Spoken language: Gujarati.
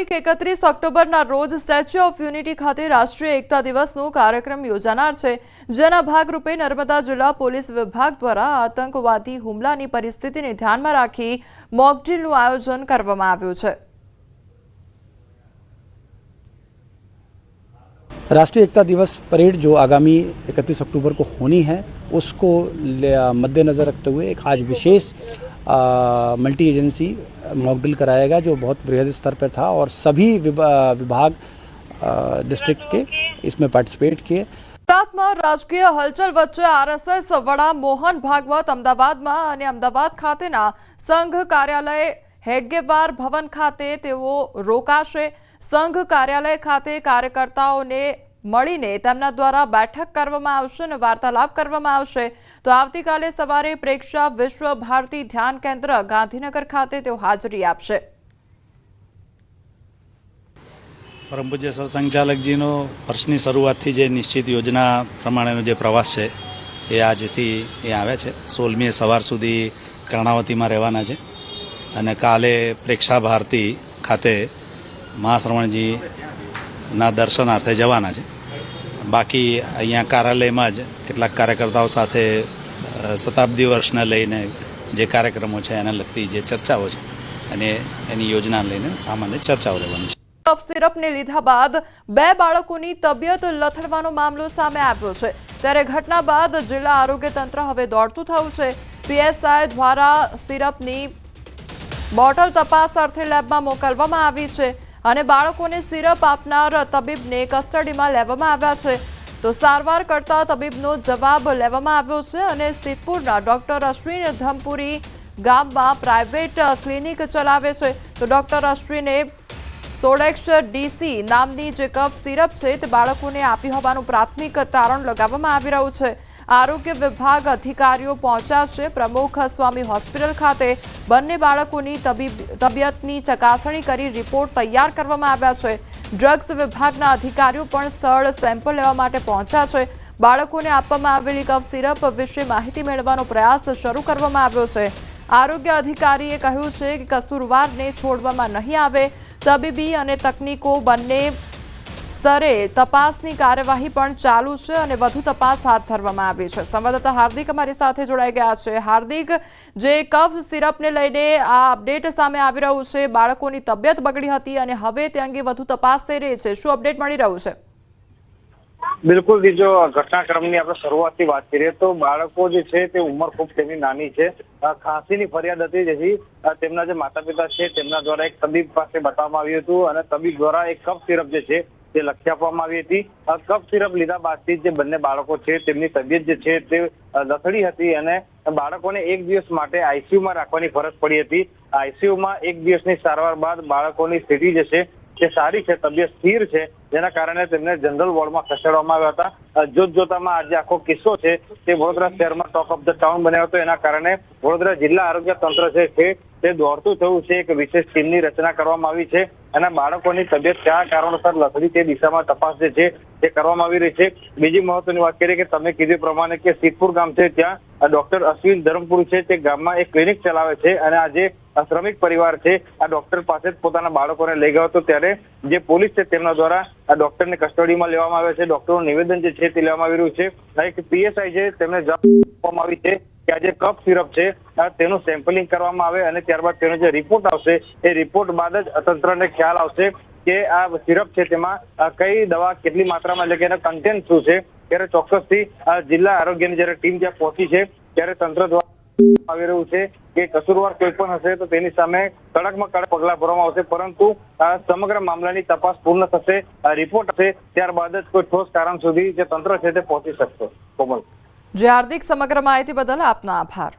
તારીખ એકત્રીસ ઓક્ટોબરના રોજ સ્ટેચ્યુ ઓફ યુનિટી ખાતે રાષ્ટ્રીય એકતા દિવસનો કાર્યક્રમ યોજાનાર છે જેના ભાગરૂપે નર્મદા જિલ્લા પોલીસ વિભાગ દ્વારા આતંકવાદી હુમલાની પરિસ્થિતિને ધ્યાનમાં રાખી મોકડ્રીલનું આયોજન કરવામાં આવ્યું છે राष्ट्रीय एकता दिवस परेड जो आगामी 31 अक्टूबर को होनी है उसको ले- मद्देनज़र रखते हुए एक आज विशेष मल्टी एजेंसी मॉकड्रिल कराया गया जो बहुत बृहद स्तर पर था और सभी विभा- विभाग डिस्ट्रिक्ट के इसमें पार्टिसिपेट किए ગુજરાતમાં રાજકીય હલચલ વચ્ચે આરએસએસ વડા મોહન ભાગવત અમદાવાદમાં અને અમદાવાદ ખાતેના સંઘ કાર્યાલય હેડગેવાર ભવન ખાતે તેઓ રોકાશે સંઘ કાર્યાલય ખાતે કાર્યકર્તાઓને મળીને તેમના દ્વારા બેઠક કરવામાં આવશે અને વાર્તાલાપ કરવામાં આવશે. તો આવતીકાલે સવારે પ્રેક્ષા વિશ્વ ભારતી ધ્યાન કેન્દ્ર ગાંધીનગર ખાતે તેઓ હાજરી આપશે. પરમ પૂજ્ય સરસંઘચાલકજીનો વર્ષની શરૂઆતથી જે નિશ્ચિત યોજના પ્રમાણેનો જે પ્રવાસ છે, એ આજથી એ આવે છે. સોળમીએ સવાર સુધી કર્ણાવતીમાં રહેવાના છે. અને કાલે પ્રેક્ષા ભારતી ખાતે મહાશ્રવણજીના દર્શનાર્થે જવાના છે. બાકી અહીંયા કાર્યાલયમાં જ કેટલાક કાર્યકર્તાઓ સાથે શતાબ્દી વર્ષને લઈને જે કાર્યક્રમો છે એને લગતી જે ચર્ચાઓ છે, અને એની યોજના લઈને સામાન્ય ચર્ચાઓ રહેવાની છે. કફ સિરપને લીધા બાદ બે બાળકોની તબિયત લથડવાનો મામલો સામે આવ્યો છે. ત્યારે ઘટના બાદ જિલ્લા આરોગ્ય તંત્ર હવે દોડતું થયું છે. પીએસઆઈ દ્વારા સિરપની બોટલ તપાસ અર્થે લેબમાં મોકલવામાં આવી છે. અને બાળકોને સિરપ આપનાર તબીબને કસ્ટડીમાં લેવામાં આવ્યા છે. તો સારવાર કરતા તબીબનો જવાબ લેવામાં આવ્યો છે અને સિદ્ધપુરના ડોક્ટર અશ્વિન ધમપુરી ગામમાં પ્રાઇવેટ ક્લિનિક ચલાવે છે. તો ડોક્ટર અશ્વિને સોડેક્સ ડીસી નામની જે કફ સિરપ છે તે બાળકોને આપી હોવાનું પ્રાથમિક તારણ લગાવવામાં આવી રહ્યું છે. આરોગ્ય વિભાગ અધિકારીઓ પહોંચ્યા છે. પ્રમુખ સ્વામી હોસ્પિટલ ખાતે બંને બાળકોની તબિયતની ચકાસણી કરી રિપોર્ટ તૈયાર કરવામાં આવ્યા છે. ડ્રગ્સ વિભાગના અધિકારીઓ પણ સ્થળ સેમ્પલ લેવા માટે પહોંચ્યા છે. બાળકોને આપવામાં આવેલી કફ સિરપ વિશે માહિતી મેળવવાનો પ્રયાસ શરૂ કરવામાં આવ્યો છે. આરોગ્ય અધિકારીએ કહ્યું છે કે કસૂરવારને છોડવામાં નહીં આવે. તબીબી અને તકનીકો બંને સ્તરે તપાસની કાર્યવાહી પણ ચાલુ છે અને વધુ તપાસ હાથ ધરવામાં આવી છે. સંવાદદાતા હાર્દિક અમારી સાથે જોડાઈ ગયા છે. હાર્દિક, જે કફ સિરપને લઈને આ અપડેટ સામે આવી રહ્યું છે, બાળકોની તબિયત બગડી હતી અને હવે તે અંગે વધુ તપાસ થઈ રહી છે. શું અપડેટ મળી રહ્યું છે? બિલકુલ જો ઘટનાક્રમની આપણે શરૂઆતથી વાત કરીએ તો બાળકો જે છે તે ઉંમર ખૂબ તેમની નાની છે. ખાંસીની ફરિયાદ હતી જેથી તેમના જે માતા પિતા છે તેમના દ્વારા એક તબીબ પાસે બતાવવામાં આવ્યું હતું અને તબીબ દ્વારા એક કફ સિરપ જે છે તે લખી આપવામાં આવી હતી. કફ સિરપ લીધા બાદથી જે બંને બાળકો છે, તેમની તબિયત જે છે તે લથડી હતી અને બાળકોને એક દિવસ માટે આઈસીયુમાં રાખવાની ફરજ પડી હતી. આઈસીયુમાં એક દિવસની સારવાર બાદ બાળકોની સ્થિતિ જે છે તે સારી છે, તબિયત સ્થિર છે. જેના કારણે તેમને જનરલ વોર્ડમાં ખસેડવામાં આવ્યા હતા. જોત જોતામાં આજે આખો કિસ્સો છે તે વડોદરા શહેરમાં ટોપ ઓફ ધ ટાઉન બન્યો હતો. એના કારણે વડોદરા જિલ્લા આરોગ્ય તંત્ર જે છે, તે- દોડતું થયું છે. એક વિશેષ ટીમની રચના કરવામાં આવી છે અને બાળકોની તબિયત કયા કારણોસર લથડી તે દિશામાં તપાસ જે છે, તે કરવામાં આવી રહી છે. બીજી મહત્વની વાત કરીએ કે તમે કીધું પ્રમાણે કે સિદ્ધપુર ગામ છે ત્યાં ડોક્ટર અશ્વિન ધરમપુર છે. તે ગામમાં એક ક્લિનિક ચલાવે છે અને આજે શ્રમિક પરિવાર છે, આ ડોક્ટર પાસે જ પોતાના બાળકોને લઈ ગયો હતો. ત્યારે જે પોલીસ છે તેમના દ્વારા આ ડોક્ટરને કસ્ટડીમાં લેવામાં આવે છે. ડોક્ટરનું નિવેદન જે છે તે લેવામાં આવી રહ્યું છે. એક પીએસઆઈ છે, તેમને જવાબ આપવામાં આવી છે કે આ કફ સિરપ છે. તેનું સેમ્પલિંગ કરવામાં આવે અને ત્યારબાદ તેનો જે રિપોર્ટ આવશે, એ રિપોર્ટ બાદ જ તંત્રને ખ્યાલ આવશે કે આ સિરપ છે તેમાં કઈ દવા કેટલી માત્રામાં એટલે કે એનો કન્ટેન્ટ શું છે. ત્યારે ચોક્કસથી જિલ્લા આરોગ્યની જ્યારે ટીમ જ્યાં પહોંચી છે, ત્યારે તંત્ર દ્વારા આવી રહ્યું છે કે કસૂરવાર કોઈ પણ હશે તો તેની સામે કડકમાં કડક પગલા ભરવામાં આવશે. પરંતુ સમગ્ર મામલાની તપાસ પૂર્ણ થશે રિપોર્ટ હશે, ત્યારબાદ જ કોઈ ઠોસ કારણ સુધી જે તંત્ર છે તે પહોંચી શકશે. કોમલ. જે હાર્દિક. સમગ્ર માહિતી બદલ આપનો આભાર.